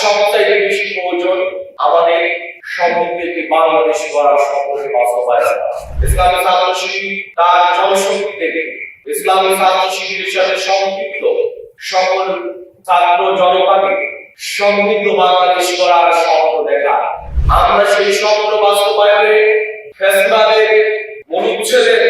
সবচাইতে বেশি প্রয়োজন আমাদের সমৃদ্ধ একটি বাংলাদেশ গড়ার স্বপ্নের বাস্তবায়ন। ইসলামী ছাত্র শিবির তার জনশক্তি থেকে, ইসলামী ছাত্র শিবিরের সাথে সম্পৃক্ত সকল ছাত্র জনতাকে সমৃদ্ধ বাংলাদেশ গড়ার স্বপ্ন দেখা আমরা সেই স্বপ্ন বাস্তবায়নে ফেসবাদের অনুচ্ছেদের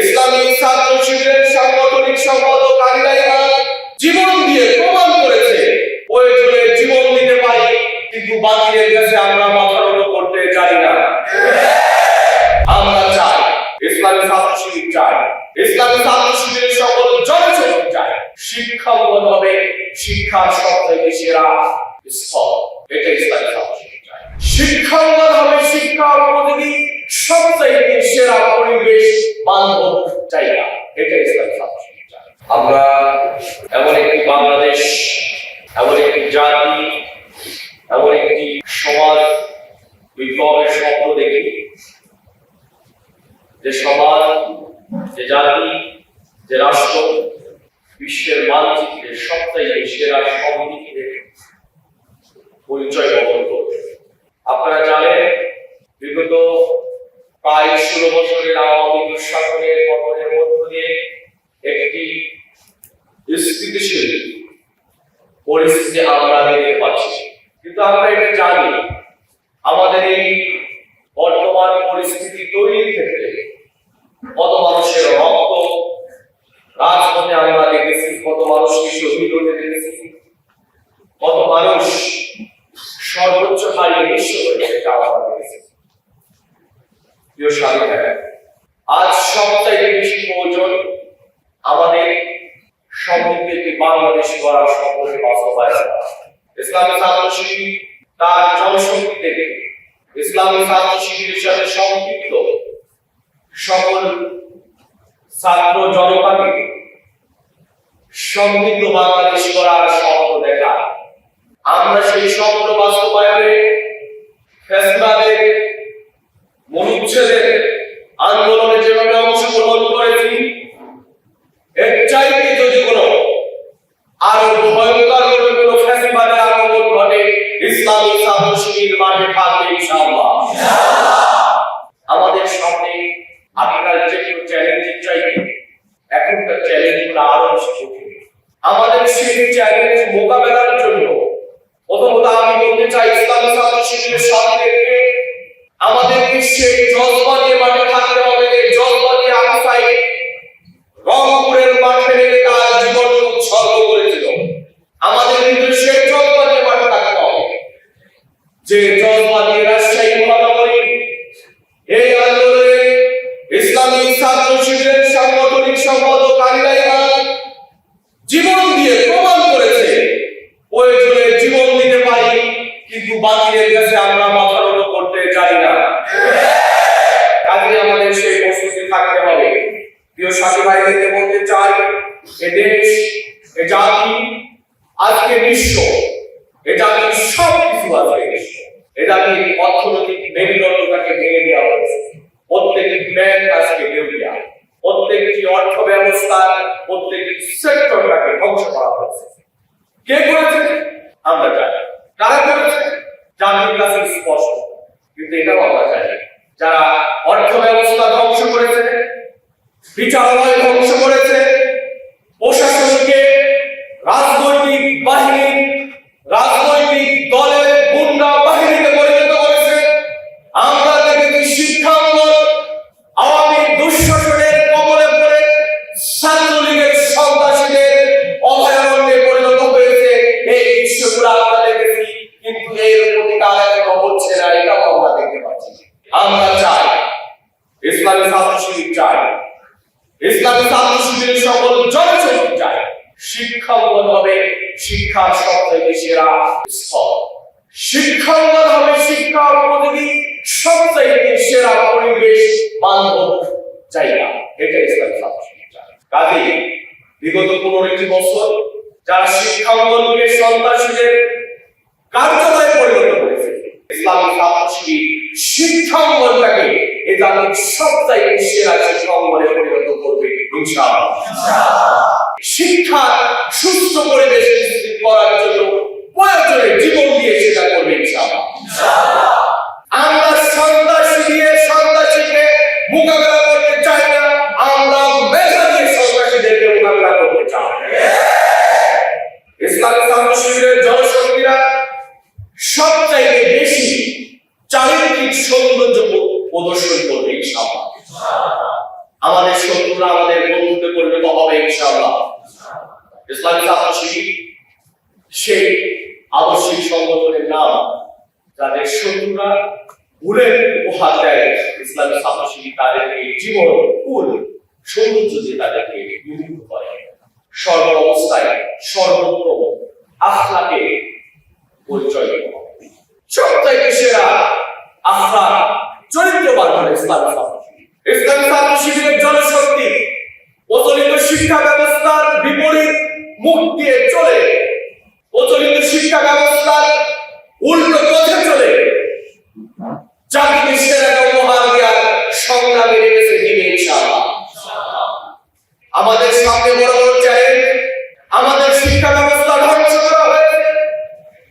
ইসলামী ছাত্র জীবন দিয়ে জীবন দিতে পারি, কিন্তু বাতিলের কাছে আমরা মাথা করতে জানি না। আমরা চাই। ইসলামী ছাত্র শিবির চাই। ইসলামী ছাত্র শিবিরের সকল চাই। শিক্ষা উন্নত হবে। শিক্ষার সবথেকে সেরা স্থল। এটা ইসলামী ছাত্র শিবির চাই। শিক্ষা উন্নত হবে শিক্ষার উপযোগী সবচাইতে সেরা পরিবেশ বান্ধব জায়গা। এটা ইসলামী ছাত্র শিবির চাই। আমরা এমন একটি বাংলাদেশ, এমন একটি জাতি এমন একটি সমাজ বিপ্লবের স্বপ্ন দেখি যে সমাজ, যে জাতি, যে রাষ্ট্র, বিশ্বের মানচিত্রে সবচাইতে সেরা সমৃদ্ধিতে পরিচয় বহন করবে। আপনারা জানেন, বিগত প্রায় ষোলো বছরের আওয়ামী দুঃশাসনের পতনের মধ্য দিয়ে একটি স্থিতিশীল পরিস্থিতি আমরা দেখতে পাচ্ছি। কিন্তু আমরা এটা জানি, আমাদের এই বর্তমান পরিস্থিতি তৈরির ক্ষেত্রে কত মানুষের রক্ত রাজপথে আমরা দেখেছি কত মানুষকে শহীদ হতে দেখেছি? কত মানুষ সর্বোচ্চ হারিয়ে হয়েছে এটা আমরা দেখেছি। প্রিয় স্বামী, আজ সবচাইতে বেশি প্রয়োজন আমাদের সমৃদ্ধ একটি বাংলাদেশ গড়ার স্বপ্নের বাস্তবায়ন। ইসলামী ছাত্র শিবির তার জনশক্তি থেকে, ইসলামী ছাত্র শিবিরের সাথে সম্পৃক্ত সকল ছাত্র জনতাকে সমৃদ্ধ বাংলাদেশ গড়ার স্বপ্ন দেখা। আমরা সেই স্বপ্ন বাস্তবায়নে ফেসবাদের আন্দোলনে যেভাবে অংশগ্রহণ করেছি, এর চাইতে যদি কোনো আরও ভয়ঙ্কর কোনো ফেসবাদের আগমন ঘটে, ইসলামী ছাত্র শিবির মাঠে থাকবে ইনশাআল্লাহ। এখনকার চ্যালেঞ্জগুলো আরও বেশি কঠিন আমাদের সেই চ্যালেঞ্জ মোকাবেলার জন্য। প্রথমত আমি বলতে চাই, ইসলামী ছাত্র শিবিরের সাথীদেরকে আমাদেরকে সেই জজবা নিয়ে মাঠে থাকতে হবে, যে জজবা নিয়ে আমি চাই মাঠে এ দেশ, এ জাতি, আজকে বিশ্ব, এ জাতির সব কিছু আছে বিশ্ব। এ জাতির অর্থনৈতিক মেরুদণ্ডটাকে ভেঙে দেওয়া হয়েছে। প্রত্যেকটি ব্যাংক আজকে দেউলিয়া। প্রত্যেকটি অর্থ ব্যবস্থা প্রত্যেকটি সেক্টরটাকে ধ্বংস করা হয়েছে। কে করেছে? আমরা জানি। কারা করেছে? জাতির কাছে স্পষ্ট। কিন্তু এটাও আমরা জানি। যারা অর্থ ব্যবস্থা ধ্বংস করেছে, বিচারালয় ধ্বংস করেছে ইসলামী ছাত্র শিবিরের সকল হবে, শিক্ষার সেরা স্থল। হবে উপযোগী সেরা পরিবেশ বান্ধব জায়গা। এটা ছাত্র বছর যারা শিক্ষাঙ্গনকে সন্ত্রাসীদের কার্যালয়ে পরিণত করেছে, ইসলামী ছাত্র শিবির শিক্ষাঙ্গনটাকে এ সবচাইতে সেরা শিক্ষা সুস্থ পরিবেশ করার জন্য জীবন দিয়ে সেটা করবে আমরা সন্ত্রাসী দিয়ে সন্ত্রাসীকে মোকাবেলা করতে চাই না, আমরা মেধা দিয়ে সন্ত্রাসীদেরকে মোকাবেলা করতে চাই। ইসলামী জনশক্তিরা সবচাইতে বেশি চারিত্রিক সৌন্দর্য প্রদর্শন করবে ইনশাআল্লাহ আমাদের শত্রুরা আমাদের বন্ধুতে পরিণত হবে ইনশাআল্লাহ ছাত্র সেই আদর্শিক সংগঠনের নাম যাদের শত্রুরা ভুলে উপহার দেয় ইসলামী ছাত্র শিবির তাদেরকে জীবন কুল সৌন্দর্য দিয়ে তাদেরকে বিমুখ করে। সর্ব অবস্থায় সর্বোত্তম আখলাকে পরিচয় দেওয়া। সবচাইতে সেরা আখলা চরিত্রবান মুখ দিয়ে চলে। প্রচলিত শিক্ষা ব্যবস্থার উল্টো পথে চলে। আমাদের সামনে বড় বড় চ্যালেঞ্জ, আমাদের শিক্ষা ব্যবস্থা ধ্বংস করা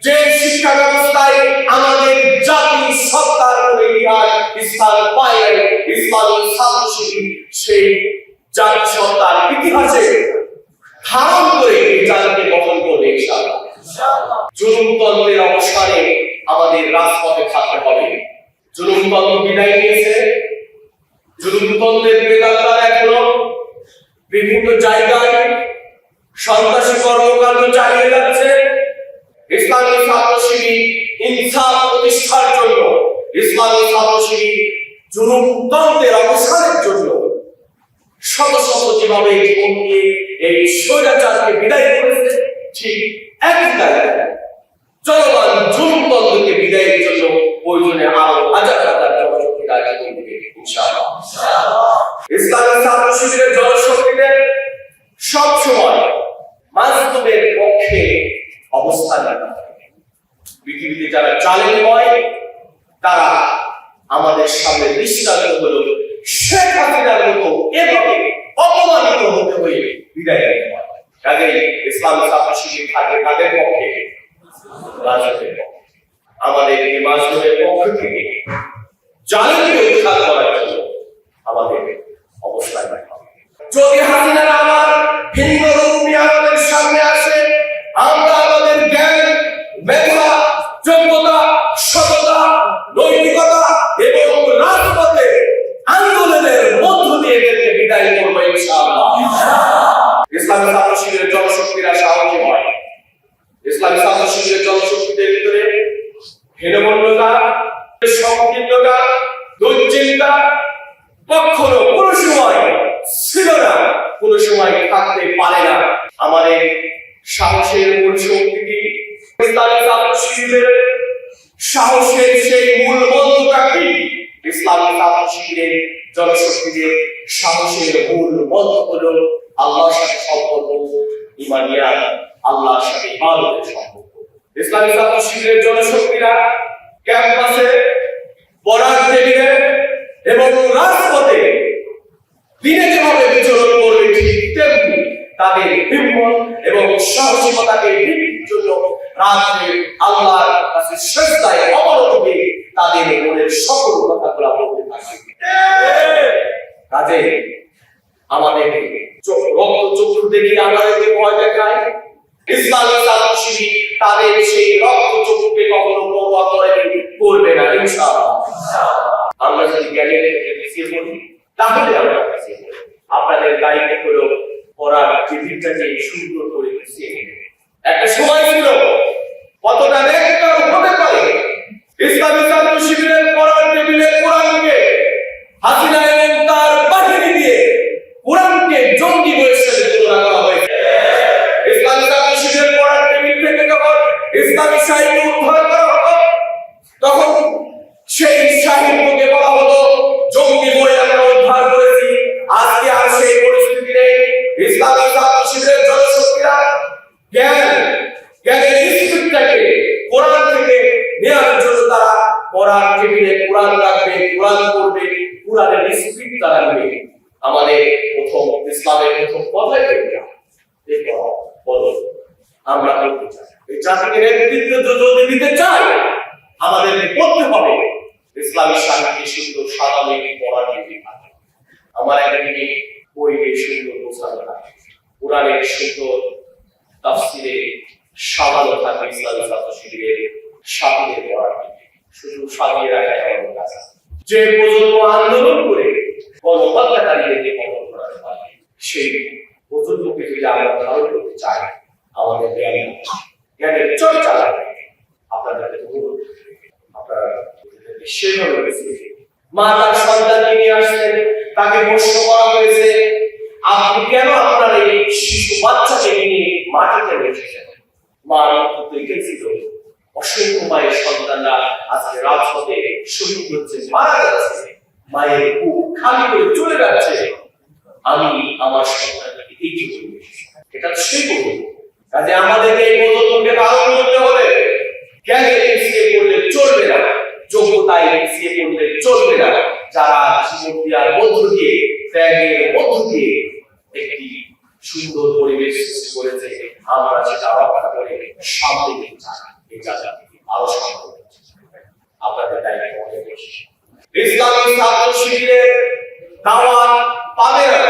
যে শিক্ষা ব্যবস্থায় আমাদের জাতি সত্তার করে স্থান পায় ইসলামী সেই জাতি সত্তার ইতিহাসে ধারণ করে এই জাতিকে গঠন করবে ইনশাআল্লাহ জুলুমতন্ত্রের অবসানে আমাদের রাজপথে থাকতে হবে। জুলুমতন্ত্র বিদায় নিয়েছে। জুলুমতন্ত্রের বেদান্তার এখনও বিভিন্ন জায়গায় সন্ত্রাসী কর্মকাণ্ড চালিয়ে যাচ্ছে। ইসলামী ছাত্র শিবির ইনসাফ প্রতিষ্ঠার জন্য, ইসলামী ছাত্র শিবির জুলুমতন্ত্রের অবসানের জন্য শত শত যেভাবে জীবন দিয়ে এই স্বৈরাচারকে বিদায় করেছে। ঠিক একই জায়গায় চলমান জুলুমতন্ত্রকে বিদায়ের জন্য প্রয়োজনে আরও হাজার হাজার জনশক্তি কাজ করবে ইনশাআল্লাহ। ইসলামী ছাত্র শিবিরের জনশক্তিদের সবসময় মানবদের পক্ষে অবস্থান পৃথিবীতে যারা চ্যালেঞ্জ হয়, তারা আমাদের সামনে দৃষ্টান্ত হলো, শেখ হাসিনার মতো এভাবে অপমানিত হতে হয়ে বিদায় নিতে হয়। কাজেই ইসলাম ছাত্র শিবির থাকে তাদের পক্ষে আমাদের এই মাসুমের পক্ষ থেকে করার জন্য আমাদের অবস্থান রাখতে যদি আমাদের সামনে আসে, আমরা আমাদের জ্ঞান, মেধা, যোগ্যতা, সততা, নৈতিকতা এবং রাজপথে আন্দোলনের মধ্য দিয়ে এদেরকে বিদায় করব ইনশাআল্লাহ ইসলামী ছাত্র শিবিরের জনশক্তিরা সাহসী হয় ইসলামী ছাত্র শিবিরের জনশক্তিদের ভিতরে হীনমন্যতা সংকীর্ণতা দুশ্চিন্তা কখনো কোনো সময় ছিল না কোনো সময় থাকতে পারে না আমাদের সাহসের মূল শক্তিটি ইসলামী ছাত্র শিবিরের সাহসের সেই মূল মন্ত্রটা কি ইসলামী ছাত্র শিবিরের জনশক্তিদের সাহসের মূল মন্ত্র হলো আল্লাহর সাথে সম্পর্ক ইমানিয়া আল্লাহর সাথে ইবাদতের সম্পর্ক। ইসলামী ছাত্র শিবিরের জনশক্তিরা ক্যাম্পাসে পড়ার টেবিলে এবং রাজপথে দিনে যেভাবে বিচরণ করবে ঠিক তেমনি তাদের হিম্মত এবং সাহসিকতাকে বৃদ্ধির জন্য রাত্রে আল্লাহর কাছে শ্রদ্ধায় অবনত তাদের মনের সকল কথাগুলো বলতে থাকে। কাজে আমাদের রক্ত চক্ষু দেখে আমাদেরকে ভয় দেখায় ইসলামী ছাত্র তাদের সেই রক্ত চক্ষুকে কখনো পরোয়া করে করবে না, ইনশাআল্লাহ। আমরা যদি জ্ঞানের ক্ষেত্রে পিছিয়ে পড়ি, তাহলে আমরা পিছিয়ে পড়ি। আপনাদের দায়িত্ব হলো টেবিলটা যে সুন্দর করে পিছিয়ে নেবে। নেওয়ার জন্য তারা কোরআন টেবিলে কোরআন রাখবে, কোরআন করবে কোরআনের স্পিরিট তারা নেবে আমাদের প্রথম ইসলামের প্রথম কথাই এটা। বলো, আমরা করতে চাই, এই জাতিকে নেতৃত্ব যদি দিতে চাই, আমাদের করতে হবে। ইসলামী শান্তি সুন্দর সাদালে পড়া নিয়ে থাকে। আমার একাডেমি বইয়ে সুন্দর বোঝানো থাকে। কোরআনের সুন্দর তাফসিরে সামান্য থাকে ইসলামী ছাত্র শিবিরের সাথীদের পড়া শুধু সাজিয়ে রাখা এমন কাজ যে প্রজন্ম আন্দোলন করে গণহত্যাকারীদেরকে কবল করাতে পারে, সেই প্রজন্মকে যদি আমরা ধারণ করতে চাই, আমাদের জ্ঞান জ্ঞানের চর্চা লাগবে। আপনাদের অনুরোধ আপনারা সেভাবে বেছে মা তার সন্তানকে নিয়ে আসলেন তাকে প্রশ্ন করা হয়েছে, আপনি কেন আপনার এই শিশু বাচ্চাকে নিয়ে মাটিতে রেখেছেন মা তো এটাই ছিল। অসংখ্য মায়ের সন্তানরা আজকে রাজপথে শহীদ হচ্ছে, মারা যাচ্ছে মায়ের বুক খালি করে চলে যাচ্ছে আমি আমার সন্তানকে এই জীবনে এটা সেই করব কাজে আমাদেরকে এই প্রজন্মকে পালন করতে হবে জ্ঞানে পিছিয়ে পড়লে চলবে না। যোগ্যতায় পিছিয়ে পড়লে চলবে না। যারা জীবন দেওয়ার মধ্য দিয়ে, ত্যাগের মধ্য দিয়ে একটি সুন্দর পরিবেশ সৃষ্টি করেছে আমরা সেটা রক্ষা করে সামনে নিয়ে যাই এই জাতিকে আরও সামনে নিয়ে যাই। আপনাদের দায়িত্ব অনেক বেশি ইসলামী ছাত্র শিবিরের দাওয়াত পাবে না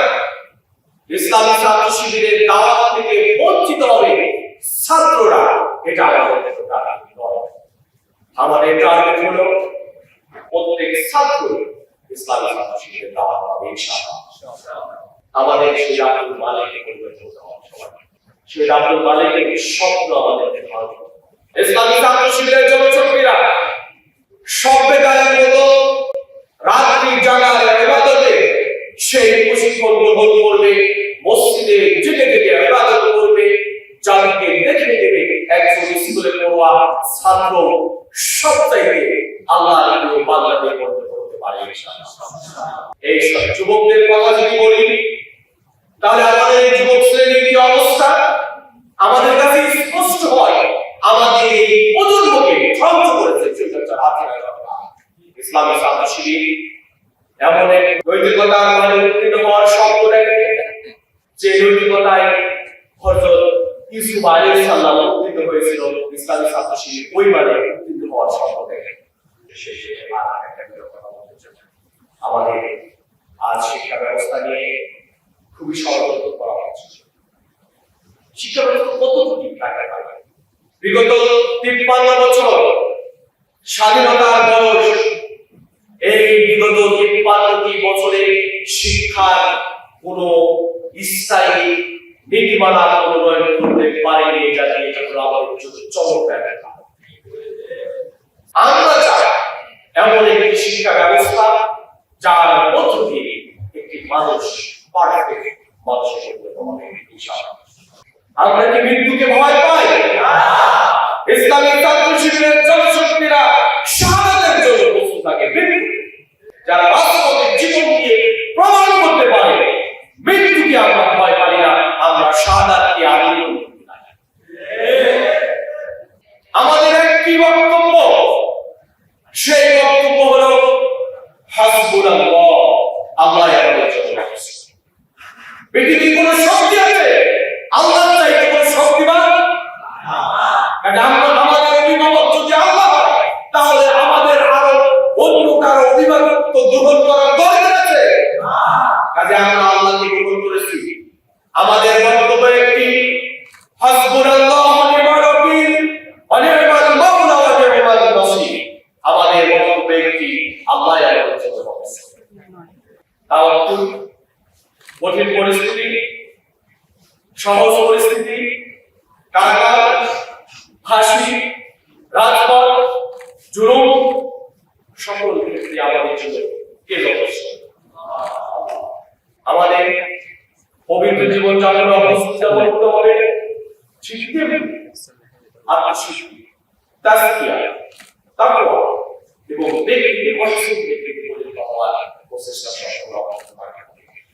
ইসলামী ছাত্র শিবিরের দাওয়াত থেকে বঞ্চিত হবে ছাত্ররা এটা আমাদের দাবি নয় আমাদের টার্গেট হলো প্রত্যেক ছাত্র ইসলামী ছাত্র শিবিরের দাওয়াত পাবে ইনশাআল্লাহ আমাদের সেই আব্দুল মালিককে পরিবর্তন। সেই আব্দুল স্বপ্ন আমাদেরকে হবে। ইসলামী ছাত্র শিবিরের মতো রাত্রি সেই প্রশিক্ষণ গ্রহণ করবে, মসজিদে জেগে জেগে ইবাদত করবে, জাতিকে দেখে একজন স্কুলে পড়ুয়া ছাত্র চাইতে আল্লাহ বাংলাদেশ করতে পারে যুবকদের কথা যদি বলি তাহলে আমাদের যুবক শ্রেণির কি অবস্থা? আমাদের কাছে স্পষ্ট হয়, আমাদের এই প্রজন্মকে ধ্বংস করেছে ইসলামী ছাত্র শিবির এমন এক নৈতিকতার মানে উত্তীর্ণ হওয়ার শব্দ দেখে যে নৈতিকতায় হযরত ইউসুফ আলাইহিস সালাম উত্তীর্ণ হয়েছিল ইসলামী ছাত্র শিবির ওই মানে উত্তীর্ণ হওয়ার শব্দ দেখে শেষে আর একটা কথা বলতে চাই। আমাদের আজ শিক্ষা ব্যবস্থা নিয়ে খুবই সমালোচনা করা হচ্ছে শিক্ষা ব্যবস্থা কতটুকু টাকা পাবে বিগত তিপ্পান্ন বছর স্বাধীনতার বয়স, এই বিগত তিপ্পান্নটি বছরে শিক্ষার কোন স্থায়ী নীতিমালা করতে পারেনি এটা নিয়ে জন্য চমক ব্যাপার আমরা চাই এমন একটি শিক্ষা ব্যবস্থা যার মধ্য দিয়ে একটি মানুষ পারফেক্ট মানুষের। আমরা কি মৃত্যুকে ভয় পাই? ইসলামী ছাত্র শিবিরের জনশক্তিরা শাহাদাতের জন্য প্রস্তুত থাকে। যারা রাজপথে জীবন দিয়ে প্রমাণ করতে পারে, মৃত্যুকে আমরা তাও একটু কঠিন পরিস্থিতি, সহজ পরিস্থিতি কারাগার ফাঁসি রাজপথ, জুলুম, সকল ক্ষেত্রে আমাদের জন্য কে আমাদের পবিত্র জীবন যাপন অবস্থা করতে হবে শিখতে আত্মশিল্পী তাস্কিয়া তাকওয়া এবং ব্যক্তিকে অসুখ ব্যক্তিকে পরিণত হওয়ার প্রচেষ্টা সফল অব্যাহত রাখি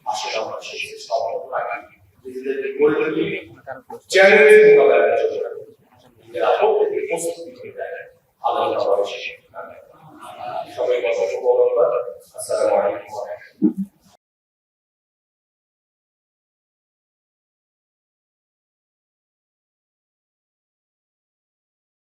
আসলে আমরা সেই চেষ্টা অব্যাহত রাখি নিজেদেরকে গড়ে তুলি চ্যালেঞ্জ মোকাবেলার